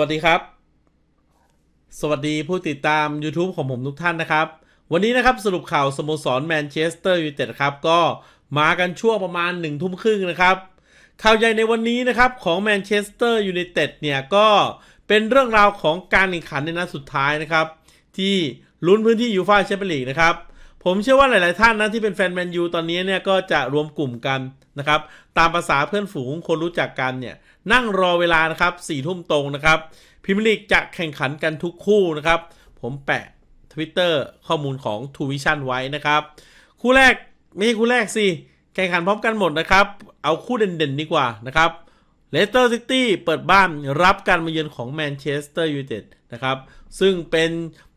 วัสดีครับ สวัสดีผู้ติดตาม YouTube ของผมทุกท่านนะครับ วันนี้นะครับสรุปข่าวสโมสรแมนเชสเตอร์ยูไนเต็ดครับ ก็มากันช่วงประมาณ1นึ่ทุ่มครึ่งนะครับ ข่าวใหญ่ในวันนี้นะครับของแมนเชสเตอร์ยูไนเต็ดเนี่ยก็เป็นเรื่องราวของการแข่งขันในนัดสุดท้ายนะครับ ที่ลุ้นพื้นที่ยูฟ่าแชมเปี้ยนลีกนะครับผมเชื่อว่าหลาย ๆ ท่านนะที่เป็นแฟนแมนยูตอนนี้เนี่ยก็จะรวมกลุ่มกันนะครับตามภาษาเพื่อนฝูงคนรู้จักกันเนี่ย นั่งรอเวลานะครับสี่ทุ่มตรงนะครับพรีเมียร์ลีกจะแข่งขันกันทุกคู่นะครับ ผมแปะ Twitter ข้อมูลของ t ูวิชั่นไว้นะครับ คู่แรกไม่ใช่คู่แรกสิแข่งขันพร้อมกันหมดนะครับ เอาคู่เด่นๆดีกว่านะครับเลสเตอร์ซิตี้เปิดบ้านรับการมาเยือนของแมนเชสเตอร์ยูไนเต็ดนะครับ ซึ่งเป็น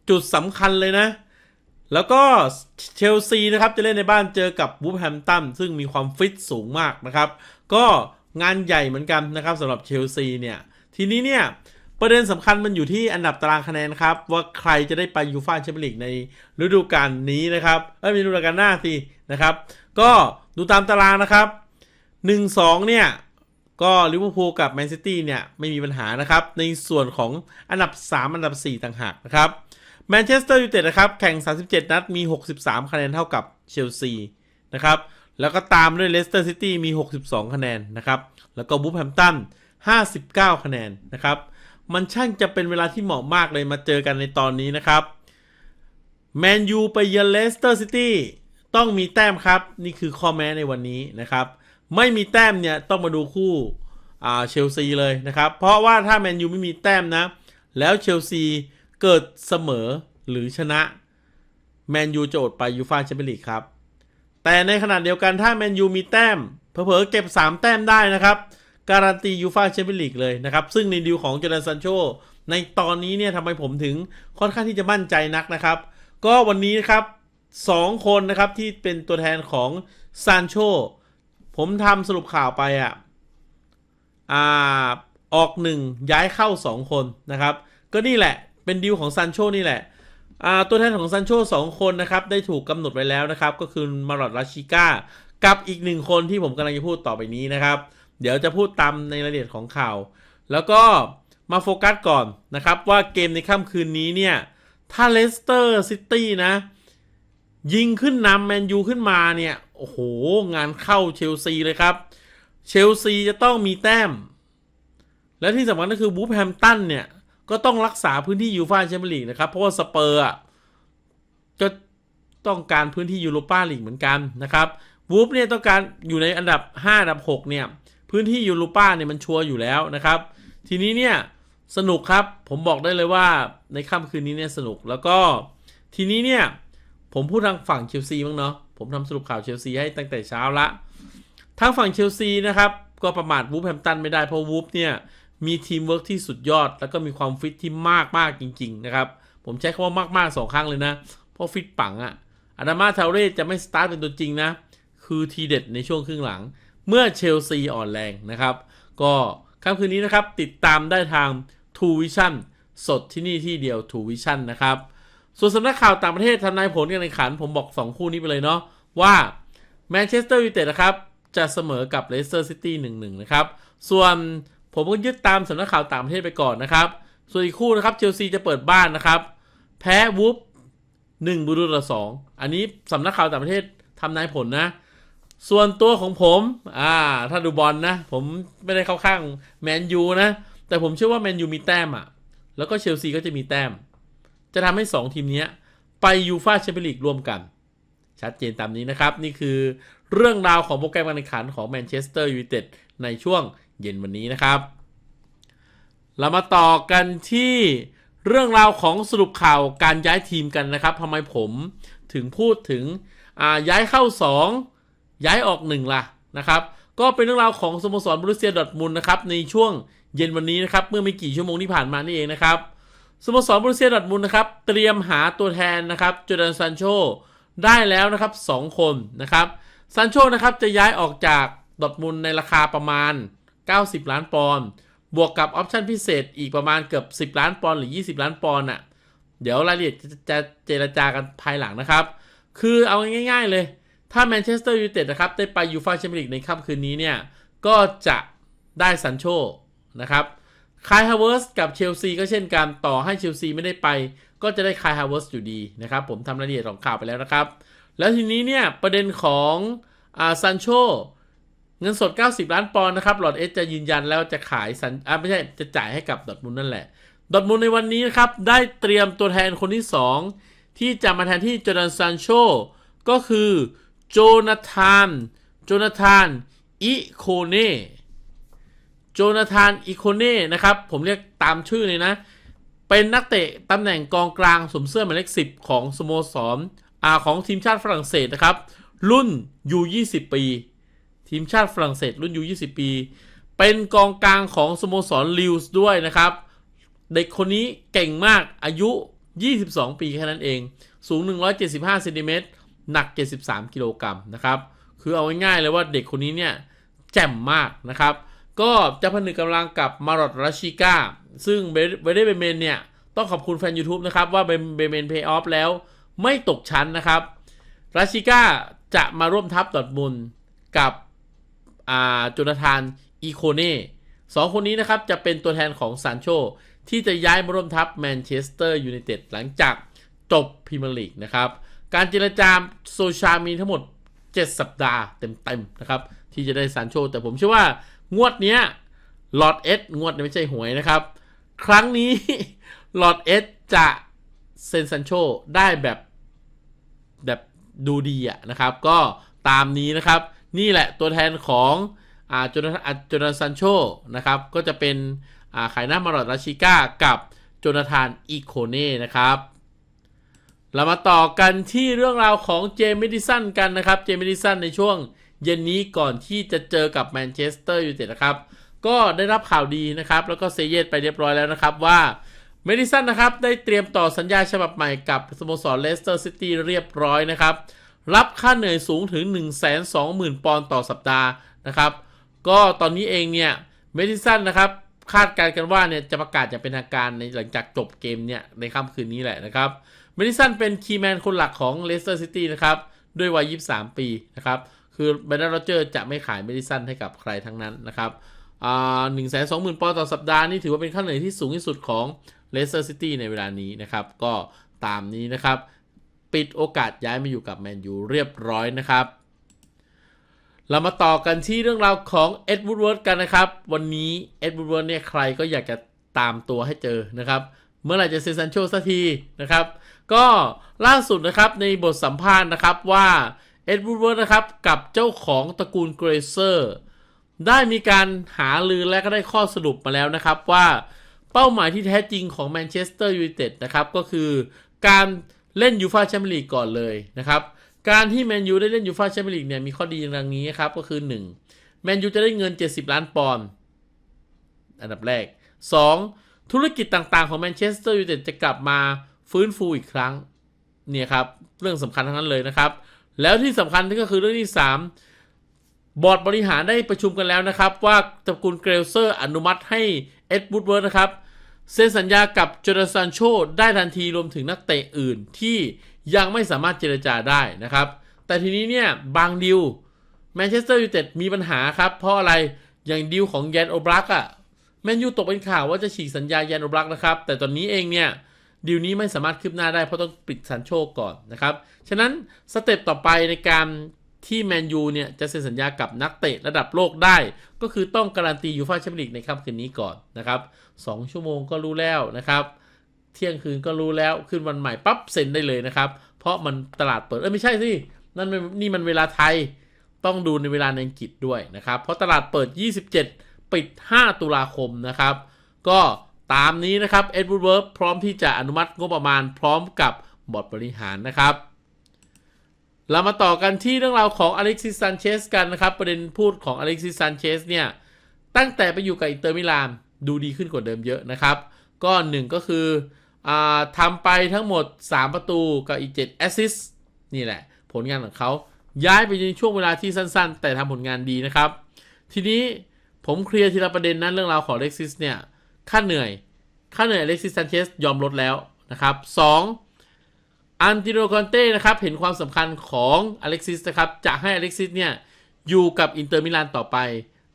จุดสำคัญเลยนะ แล้วก็เชลซีนะครับจะเล่นในบ้านเจอกับบูฟแฮมตันซึ่งมีความฟิตสูงมากนะครับ ก็ งานใหญ่เหมือนกันนะครับสำหรับเชลซีเนี่ย ทีนี้เนี่ย ประเด็นสำคัญมันอยู่ที่อันดับตารางคะแนนครับ ว่าใครจะได้ไปยูฟ่าแชมเปี้ยนลีกในฤดูกาลนี้นะครับเอ้ยฤดูกาลหน้าสินะครับ ก็ดูตามตารางนะครับ 1-2 เนี่ยก็ลิเวอร์พูลกับแมนซิตี้เนี่ยไม่มีปัญหานะครับ ในส่วนของอันดับ 3 อันดับ 4 ต่างหากนะครับแมนเชสเตอร์ยูไนเต็ดนะครับ แข่ง 37 นัดมี 63 คะแนนเท่ากับเชลซีนะครับ แล้วก็ตามด้วยเลสเตอร์ซิตี้มี 62 คะแนนนะครับ แล้วก็บูฟแฮมตัน 59 คะแนนนะครับ มันช่างจะเป็นเวลาที่เหมาะมากเลยมาเจอกันในตอนนี้นะครับ แมนยูไปเยือนเลสเตอร์ซิตี้ต้องมีแต้มครับ นี่คือข้อแม้ในวันนี้นะครับ ไม่มีแต้มเนี่ยต้องมาดูคู่เชลซีเลยนะครับ เพราะว่าถ้าแมนยูไม่มีแต้มนะ แล้วเชลซีเกิดเสมอหรือชนะ แมนยูจะอดไปยูฟ่าแชมเปี้ยนลีกครับ แต่ในขณะเดียวกันถ้าแมนยูมีแต้มเผลอๆเก็บ 3 แต้มได้นะครับ การันตียูฟาแชมเปี้ยนลีกเลยนะครับ ซึ่งในดีลของจอร์แดนซันโชในตอนนี้เนี่ยทำไมผมถึงค่อนข้างที่จะมั่นใจนักนะครับ ก็วันนี้นะครับ2คนนะครับที่เป็นตัวแทนของซันโชผมทำสรุปข่าวไปอะอ่าออกหนึ่งย้ายเข้า 2 คนนะครับ ก็นี่แหละเป็นดีลของซันโชนี่แหละ ตัวแทนของซันโชสองคนนะครับ ได้ถูกกำหนดไว้แล้วนะครับ ก็คือมารอดราชิก้า กับอีกหนึ่งคนที่ผมกำลังจะพูดต่อไปนี้นะครับ เดี๋ยวจะพูดตามในรายละเอียดของข่าว แล้วก็มาโฟกัสก่อนนะครับ ว่าเกมในค่ำคืนนี้เนี่ย ถ้าเลสเตอร์ซิตี้นะ ยิงขึ้นนำแมนยูขึ้นมาเนี่ย โอ้โห งานเข้าเชลซีเลยครับ เชลซีจะต้องมีแต้ม และที่สำคัญก็คือบูฟแฮมตันเนี่ย ก็ต้องรักษาพื้นที่ยูฟ่าแชมเปี้ยนลีกนะครับ เพราะว่าสเปอร์อะก็ต้องการพื้นที่ยูโรปาลีกเหมือนกันนะครับวูฟเนี่ยต้องการอยู่ในอันดับ 5 อันดับ 6 เนี่ย พื้นที่ยูโรปาเนี่ยมันชัวร์อยู่แล้วนะครับ ทีนี้เนี่ยสนุกครับผมบอกได้เลยว่าในค่ำคืนนี้เนี่ยสนุกแล้วก็ทีนี้เนี่ยผมพูดทางฝั่งเชลซีบ้างเนาะผมทำสรุปข่าวเชลซีให้ตั้งแต่เช้าละทางฝั่งเชลซีนะครับก็ประมาทวูฟแฮมตันไม่ได้เพราะวูฟเนี่ย มีทีมเวิร์กที่สุดยอด แล้วก็มีความฟิตที่มากมากจริง ๆ นะครับ ผมใช้คำว่ามากมากสองครั้งเลยนะ เพราะฟิตปังอะอาดามาเทเรจะไม่สตาร์ทเป็นตัวจริงนะ คือทีเด็ดในช่วงครึ่งหลัง เมื่อเชลซีอ่อนแรงนะครับ ก็ค่ำคืนนี้นะครับ ติดตามได้ทาง t ูวิชั่นสดที่นี่ที่เดียว t ูวิชั่นนะครับ ส่วนสำนักข่าวต่างประเทศทำนายผลกันในขัน ผมบอก 2 คู่นี้ไปเลยเนาะว่าแมนเชสเตอร์ยูไนเต็ดนะครับจะเสมอกับเลสเตอร์ซิตี้หนึ่งหนึ่งนะครับ ส่วน ผมก็ยึดตามสำนักข่าวต่างประเทศไปก่อนนะครับ ส่วนอีกคู่นะครับเชลซีจะเปิดบ้านนะครับ แพ้วูฟหนึ่งบูรุต่อสองอันนี้สำนักข่าวต่างประเทศทำนายผลนะ ส่วนตัวของผมอ่าถ้าดูบอลนะ ผมไม่ได้เข้าข้างแมนยูนะ แต่ผมเชื่อว่าแมนยูมีแต้มอะ่ะ แล้วก็เชลซีก็จะมีแต้ม จะทำให้ 2 ทีมนี้ไปยูฟาแชมเปี้ยนลีกร่วมกัน ชัดเจนตามนี้นะครับ นี่คือเรื่องราวของโปรแกรมการแข่งขันของแมนเชสเตอร์ยูไนเต็ดในช่วง เย็นวันนี้นะครับ เรามาต่อกันที่เรื่องราวของสรุปข่าวการย้ายทีมกันนะครับทำไมผมถึงพูดถึงย้ายเข้า 2 ย้ายออก 1 ล่ะนะครับ ก็เป็นเรื่องราวของสโมสรบรูเซียดอทมุนนะครับในช่วงเย็นวันนี้นะครับเมื่อไม่กี่ชั่วโมงที่ผ่านมานี่เองนะครับสโมสรบรูเซียดอทมุนนะครับเตรียมหาตัวแทนนะครับจอร์แดนซันโชได้แล้วนะครับ 2 คนนะครับซันโชนะครับจะย้ายออกจากดอทมุนในราคาประมาณ 90 ล้านปอนด์บวกกับออปชั่นพิเศษอีกประมาณเกือบ 10 ล้านปอนด์หรือ 20 ล้านปอนด์อะเดี๋ยวรายละเอียดจะเจรจากันภายหลังนะครับ คือเอาง่าย ๆ เลย ถ้าแมนเชสเตอร์ยูไนเต็ดนะครับได้ไปยูฟ่าแชมเปี้ยนลีกในค่ำคืนนี้เนี่ย ก็จะได้ซันโชนะครับคายฮาวเวิร์สกับเชลซีก็เช่นกันต่อให้เชลซีไม่ได้ไป ก็จะได้คายฮาวเวิร์สอยู่ดีนะครับ ผมทำรายละเอียดของข่าวไปแล้วนะครับ แล้วทีนี้เนี่ยประเด็นของอ่าซันโช เงินสด 90 ล้านปอนด์นะครับหลอดเอสจะยืนยันแล้วจะขายสันอ่าไม่ใช่จะจ่ายให้กับดอทมุนนั่นแหละ ดอทมุนในวันนี้นะครับ ได้เตรียมตัวแทนคนที่ 2 ที่จะมาแทนที่จอร์แดนซันโชก็คือโจนาธานโจนาธานอิโคเน่โจนาธานอิโคเน่นะครับ ผมเรียกตามชื่อเลยนะ เป็นนักเตะตำแหน่งกองกลางสวมเสื้อหมายเลข10 ของสโมสรอาของทีมชาติฝรั่งเศสนะครับ รุ่น U20 ปี ทีมชาติฝรั่งเศสรุ่น U20 ปี เป็นกองกลางของสโมสรลิวส์ด้วยนะครับ เด็กคนนี้เก่งมากอายุ 22 ปีแค่นั้นเอง สูง 175เซนติเมตรหนัก 73 กิโลกรัมนะครับ คือเอาง่ายๆเลยว่าเด็กคนนี้เนี่ยแจ่มมากนะครับ ก็จะผนึกกำลังกับมารอดราชิก้า ซึ่งเบเดเบเมนเนี่ย ต้องขอบคุณแฟน YouTube นะครับ ว่าเบเบเมนเพย์ออฟแล้วไม่ตกชั้นนะครับราชิก้าจะมาร่วมทัพดอร์ทมุนกับ อ่าโจนาธานอีโคเน่สองคนนี้นะครับจะเป็นตัวแทนของซานโชที่จะย้ายมาร่วมทัพแมนเชสเตอร์ยูไนเต็ดหลังจากจบพรีเมียร์ลีกนะครับ การเจรจาโซชามีทั้งหมด 7 สัปดาห์เต็มๆนะครับ ที่จะได้ซานโชแต่ผมเชื่อว่างวดเนี้ยลอดเอสงวดไม่ใช่หวยนะครับ ครั้งนี้หลอดเอสจะเซ็นซานโชได้แบบแบบดูดีอะนะครับ ก็ตามนี้นะครับ นี่แหละตัวแทนของอาโจนาธานโจนาซันโชนะครับ ก็จะเป็นอ่าไข่หน้ามารอดราชิก้ากับโจนาธานอีโคเน่นะครับ เรามาต่อกันที่เรื่องราวของเจมิดิสันกันนะครับ เจมิดิสันในช่วงเย็นนี้ก่อนที่จะเจอกับแมนเชสเตอร์ยูไนเต็ดนะครับ ก็ได้รับข่าวดีนะครับ แล้วก็เซเยตไปเรียบร้อยแล้วนะครับว่าเมดิสันนะครับได้เตรียมต่อสัญญาฉบับใหม่กับสโมสรเลสเตอร์ซิตี้เรียบร้อยนะครับ รับค่าเหนื่อยสูงถึง 120,000 ปอนด์ต่อสัปดาห์นะครับก็ตอนนี้เองเนี่ยเมดิสันนะครับคาดการณ์กันว่าเนี่ยจะประกาศอย่างเป็นทางการในหลังจากจบเกมเนี่ยในค่ำคืนนี้แหละนะครับเมดิสันเป็นคีย์แมนคนหลักของเลสเตอร์ซิตี้นะครับด้วยวัย 23 ปีนะครับคือแบรนด์โรเจอร์จะไม่ขายเมดิสันให้กับใครทั้งนั้นนะครับอ่าหนึ่งแสนสองหมื่นปอนด์ต่อสัปดาห์นี่ถือว่าเป็นค่าเหนื่อยที่สูงที่สุดของเลสเตอร์ซิตี้ในเวลานี้นะครับ ก็ตามนี้นะครับ ปิดโอกาสย้ายมาอยู่กับแมนยูเรียบร้อยนะครับ เรามาต่อกันที่เรื่องราวของเอ็ดวูดเวิร์ดกันนะครับ วันนี้เอ็ดวูดเวิร์ดเนี่ยใครก็อยากจะตามตัวให้เจอนะครับ เมื่อไหร่จะเซนซันโชสักทีนะครับ ก็ล่าสุดนะครับในบทสัมภาษณ์นะครับว่าเอ็ดวูดเวิร์ดนะครับกับเจ้าของตระกูลเกรเซอร์ได้มีการหาลือและก็ได้ข้อสรุปมาแล้วนะครับว่าเป้าหมายที่แท้จริงของแมนเชสเตอร์ยูไนเต็ดนะครับก็คือการ เล่นยูฟาแชมเปี้ยนลีกก่อนเลยนะครับการที่แมนยูได้เล่นยูฟาแชมเปี้ยนลีกเนี่ยมีข้อดีดังนี้ครับก็คือ 1. แมนยูจะได้เงิน 70 ล้านปอนด์อันดับแรก 2. ธุรกิจต่างๆของแมนเชสเตอร์ยูไนเต็ดจะกลับมาฟื้นฟูอีกครั้งเนี่ยครับเรื่องสำคัญทั้งนั้นเลยนะครับ แล้วที่สำคัญก็คือเรื่องที่ 3 บอร์ดบริหารได้ประชุมกันแล้วนะครับ ว่าตระกูลเกรลเซอร์อนุมัติให้เอ็ดวูดเวิร์ดนะครับ เซ็นสัญญากับโจนาธานโชได้ทันทีรวมถึงนักเตะอื่นที่ยังไม่สามารถเจรจาได้นะครับ แต่ทีนี้เนี่ยบางดิวแมนเชสเตอร์ยูไนเต็ดมีปัญหาครับ เพราะอะไรอย่างดิวของแยนโอบรักอะแมนยูตกเป็นข่าวว่าจะฉีกสัญญาแยนโอบรักนะครับ แต่ตอนนี้เองเนี่ยดิวนี้ไม่สามารถคืบหน้าได้เพราะต้องปิดสันโชก่อนนะครับ ฉะนั้นสเต็ปต่อไปในการที่แมนยูเนี่ยจะเซ็นสัญญากับนักเตะระดับโลกได้ ก็คือต้องการันตียูฟ่าแชมเปี้ยนลีกในค่ำคืนนี้ก่อนนะครับสองชั่วโมงก็รู้แล้วนะครับ เที่ยงคืนก็รู้แล้วขึ้นวันใหม่ปั๊บเซ็นได้เลยนะครับ เพราะมันตลาดเปิดเอ้ยไม่ใช่สินั่นมันนี่มันเวลาไทยต้องดูในเวลาในอังกฤษด้วยนะครับ เพราะตลาดเปิด 27 ปิด 5 ตุลาคมนะครับ ก็ตามนี้นะครับเอ็ดวูดเวิร์พร้อมที่จะอนุมัติงบประมาณพร้อมกับบอร์ดบริหารนะครับ เรามาต่อกันที่เรื่องราวของอเล็กซิสซันเชสกันนะครับ ประเด็นพูดของอเล็กซิสซันเชสเนี่ย ตั้งแต่ไปอยู่กับอินเตอร์มิลานดูดีขึ้นกว่าเดิมเยอะนะครับ ก็หนึ่งก็คืออทำไปทั้งหมด 3 ประตูกับอีก7แอสซิสนี่แหละ ผลงานของเขาย้ายไปในช่วงเวลาที่สั้น ๆ แต่ทำผลงานดีนะครับ ทีนี้ผมเคลียร์ทีละประเด็นนั้นเรื่องราวของเล็กซิสเนี่ย ค่าเหนื่อย ค่าเหนื่อยเล็กซิสซันเชสยอมลดแล้วนะครับ 2. อันติโนคอนเต้นะครับเห็นความสำคัญของอเล็กซิสนะครับจะให้อเล็กซิสเนี่ยอยู่กับอินเตอร์มิลานต่อไป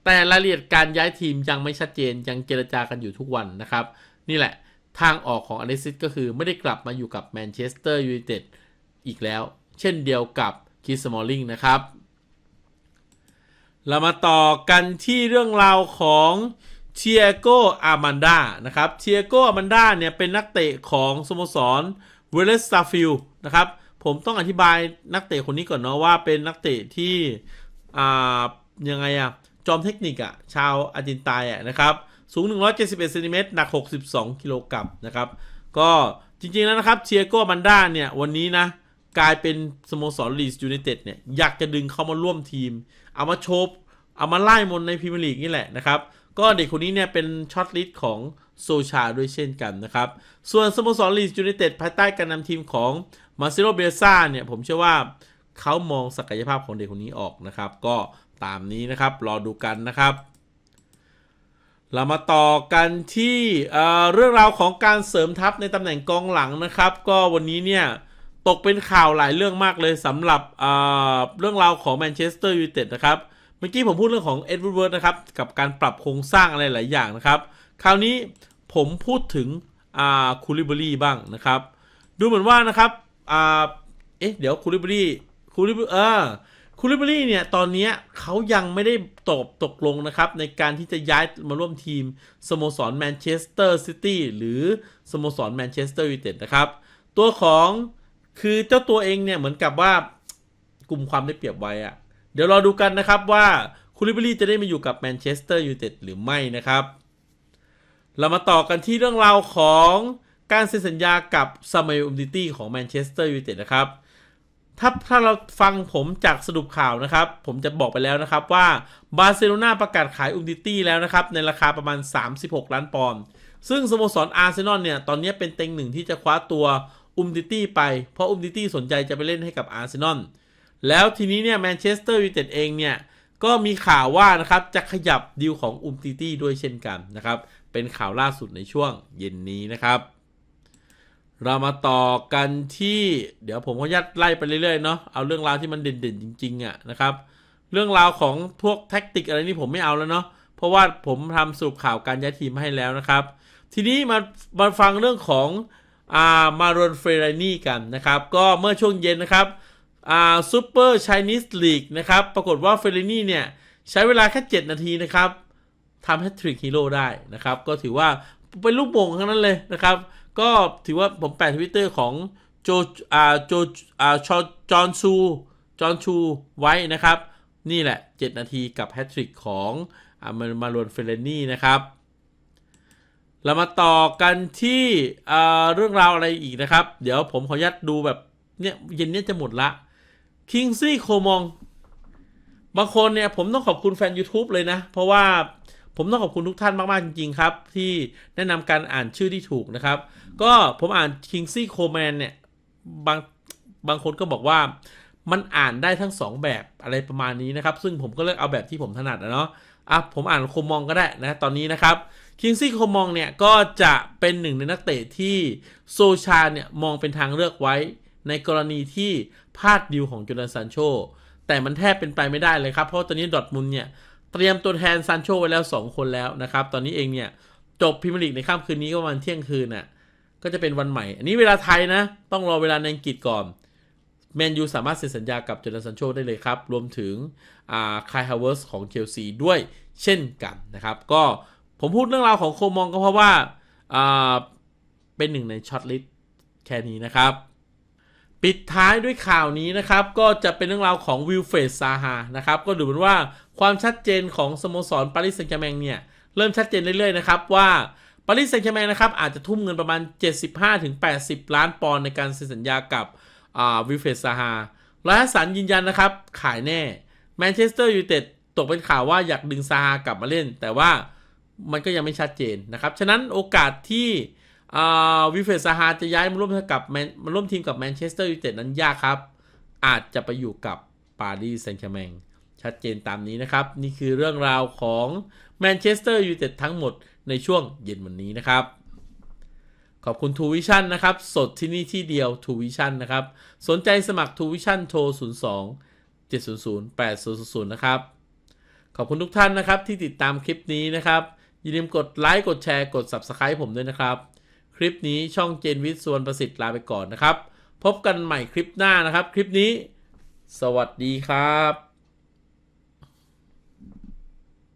แต่รายละเอียดการย้ายทีมยังไม่ชัดเจนยังเจรจากันอยู่ทุกวันนะครับ นี่แหละทางออกของอเล็กซิสก็คือไม่ได้กลับมาอยู่กับแมนเชสเตอร์ยูไนเต็ดอีกแล้ว เช่นเดียวกับคิสมอลลิงนะครับ เรามาต่อกันที่เรื่องราวของเทียโกอามันดานะครับเทียโกอามันดาเนี่ยเป็นนักเตะของสโมสร เวเลสตาฟิลนะครับ ผมต้องอธิบายนักเตะคนนี้ก่อนเนาะว่าเป็นนักเตะที่อ่ายังไงอะจอมเทคนิคอะชาวอาร์เจนตินาอะนะครับสูง 171เซนติเมตรหนัก 62 กิโลกรัมนะครับ ก็จริงๆแล้วนะครับเทียโกอามันด้าเนี่ย วันนี้นะ กลายเป็นสโมสรลีสยูไนเต็ดเนี่ย อยากจะดึงเข้ามาร่วมทีม เอามาโชบเอามาไล่มนในพรีเมียร์ลีกนี่แหละนะครับ ก็เด็กคนนี้เนี่ยเป็นช็อตลิสต์ของ โซชาด้วยเช่นกันนะครับ ส่วนสโมสรลีสยูไนเต็ดภายใต้การนำทีมของมาซิโรเบซ่าเนี่ย ผมเชื่อว่าเขามองศักยภาพของเด็กคนนี้ออกนะครับ ก็ตามนี้นะครับ รอดูกันนะครับ เรามาต่อกันที่เเรื่องราวของการเสริมทัพในตำแหน่งกองหลังนะครับ ก็วันนี้เนี่ยตกเป็นข่าวหลายเรื่องมากเลยสำหรับเเรื่องราวของแมนเชสเตอร์ยูไนเต็ดนะครับ เมื่อกี้ผมพูดเรื่องของเอ็ดวูดเวิร์ดนะครับ กับการปรับโครงสร้างอะไรหลายอย่างนะครับ คราวนี้ผมพูดถึงคูลิเบอรี่บ้างนะครับ ดูเหมือนว่านะครับอ่าเอ๊ะเดี๋ยวคูลิเบอรี่คูลิเบอร์เออคูลิเบอรี่เนี่ยตอนนี้เขายังไม่ได้ตกตกลงนะครับ ในการที่จะย้ายมาร่วมทีมสโมสรแมนเชสเตอร์ซิตี้หรือสโมสรแมนเชสเตอร์ยูไนเต็ดนะครับ ตัวของคือเจ้าตัวเองเนี่ยเหมือนกับว่ากลุ่มความได้เปรียบไว้อะเดี๋ยวรอดูกันนะครับว่าคูลิเบอรี่จะได้มาอยู่กับแมนเชสเตอร์ยูไนเต็ดหรือไม่นะครับ เรามาต่อกันที่เรื่องราวของการเซ็นสัญญากับซามูเอลอุมดิตี้ของแมนเชสเตอร์ยูไนเต็ดนะครับ ถ้าถ้าเราฟังผมจากสรุปข่าวนะครับ ผมจะบอกไปแล้วนะครับว่าบาร์เซโลนาประกาศขายอุมดิตี้แล้วนะครับ ในราคาประมาณ 36 ล้านปอนด์ซึ่งสโมสรอาร์เซนอลเนี่ย ตอนนี้เป็นเต็งหนึ่งที่จะคว้าตัวอุมดิตี้ไป เพราะอุมดิตี้สนใจจะไปเล่นให้กับอาร์เซนอลแล้วทีนี้เนี่ยแมนเชสเตอร์ยูไนเต็ดเองเนี่ยก็มีข่าวว่านะครับจะขยับดีลของอุมดิตี้ด้วยเช่นกันนะครับ เป็นข่าวล่าสุดในช่วงเย็นนี้นะครับ เรามาต่อกันที่ เดี๋ยวผมขอยัดไล่ไปเรื่อยๆเนาะเอาเรื่องราวที่มันเด่นๆจริง ๆอะ่ะนะครับ เรื่องราวของพวกแท็กติกอะไรนี่ผมไม่เอาแล้วเนาะเพราะว่าผมทำสรุปข่าวการย้ายทีมให้แล้วนะครับ ทีนี้มามาฟังเรื่องของอ่ามารอนเฟรนี่กันนะครับ ก็เมื่อช่วงเย็นนะครับอ่าซูเปอร์ไชนิสลีกนะครับ ปรากฏว่าเฟรนี่เนี่ย ใช้เวลาแค่ 7 นาทีนะครับ ทำแฮตทริกฮีโร่ได้นะครับ ก็ถือว่าเป็นลูกโป่งทั้งนั้นเลยนะครับ ก็ถือว่าผมแปะทวิตเตอร์ของโจอ่าโจอ่าชอจอนชูจอนชูไว้นะครับ นี่แหละ 7 นาทีกับแฮตทริกของอามามารอนเฟรรานี่นะครับ เรามาต่อกันที่เรื่องราวอะไรอีกนะครับ เดี๋ยวผมขออนุญาตดูแบบเนี่ยเย็นเนี้จะหมดละคิงซี่โคมอง บางคนเนี่ยผมต้องขอบคุณแฟน YouTube เลยนะ เพราะว่า ผมต้องขอบคุณทุกท่านมาก ๆ จริง ๆ ครับ ที่แนะนำการอ่านชื่อที่ถูกนะครับ ก็ผมอ่าน Kingsley Coman เนี่ยบางบางคนก็บอกว่ามันอ่านได้ทั้ง 2 แบบอะไรประมาณนี้นะครับ ซึ่งผมก็เลือกเอาแบบที่ผมถนัดนะเนาะอะผมอ่านโคมองก็ได้นะตอนนี้นะครับคิงซี่โคมองเนี่ยก็จะเป็นหนึ่งในนักเตะที่โซชาเนี่ยมองเป็นทางเลือกไว้ ในกรณีที่พลาดดิวของจูเดนซานโชแต่มันแทบเป็นไปไม่ได้เลยครับ เพราะตอนนี้ดอทมุนเนี่ย เตรียมตัวแทนซานโชไว้แล้ว 2 คนแล้วนะครับ ตอนนี้เองเนี่ย จบพรีเมียร์ลีกในค่ำคืนนี้ก็ประมาณเที่ยงคืนน่ะ ก็จะเป็นวันใหม่ อันนี้เวลาไทยนะ ต้องรอเวลาในอังกฤษก่อนแมนยูสามารถเซ็นสัญญากับจูเดนซานโชได้เลยครับ รวมถึงอ่าคายฮาวเวิร์สของเชลซีด้วยเช่นกันนะครับ ก็ผมพูดเรื่องราวของโคมองก็เพราะว่าาเป็นหนึ่งในช็อตลิสต์แค่นี้นะครับ ปิดท้ายด้วยข่าวนี้นะครับ ก็จะเป็นเรื่องราวของวิลเฟดซาฮานะครับ ก็ดูเหมือนว่า ความชัดเจนของสโมสรปารีสแซงต์แชร์แมงเนี่ย เริ่มชัดเจนเรื่อยๆนะครับว่าปารีสแซงต์แชร์แมงนะครับ อาจจะทุ่มเงินประมาณ 75-80 ล้านปอนด์ในการเซ็นสัญญากับวิเฟดซาฮาและสันยืนยันนะครับ ขายแน่แมนเชสเตอร์ยูไนเต็ดตกเป็นข่าวว่าอยากดึงซาฮากลับมาเล่น แต่ว่ามันก็ยังไม่ชัดเจนนะครับ ฉะนั้นโอกาสที่วิเฟดซาฮาจะย้ายมาร่วมกับมาร่วมทีมกับแมนเชสเตอร์ยูไนเต็ดนั้นยากครับ อาจจะไปอยู่กับปารีสแซงต์แชร์แมง ชัดเจนตามนี้นะครับ นี่คือเรื่องราวของแมนเชสเตอร์ยูไนเต็ดทั้งหมดในช่วงเย็นวันนี้นะครับ ขอบคุณทูวิชั่นนะครับ สดที่นี่ที่เดียวทูวิชั่นนะครับ สนใจสมัครทูวิชั่นโทร 02 700 8000 นะครับ ขอบคุณทุกท่านนะครับที่ติดตามคลิปนี้นะครับ อย่าลืมกดไลค์กดแชร์กด Subscribe ผมด้วยนะครับ คลิปนี้ช่องเจนวิทย์ส่วนประสิทธิ์ลาไปก่อนนะครับ พบกันใหม่คลิปหน้านะครับ คลิปนี้ สวัสดีครับ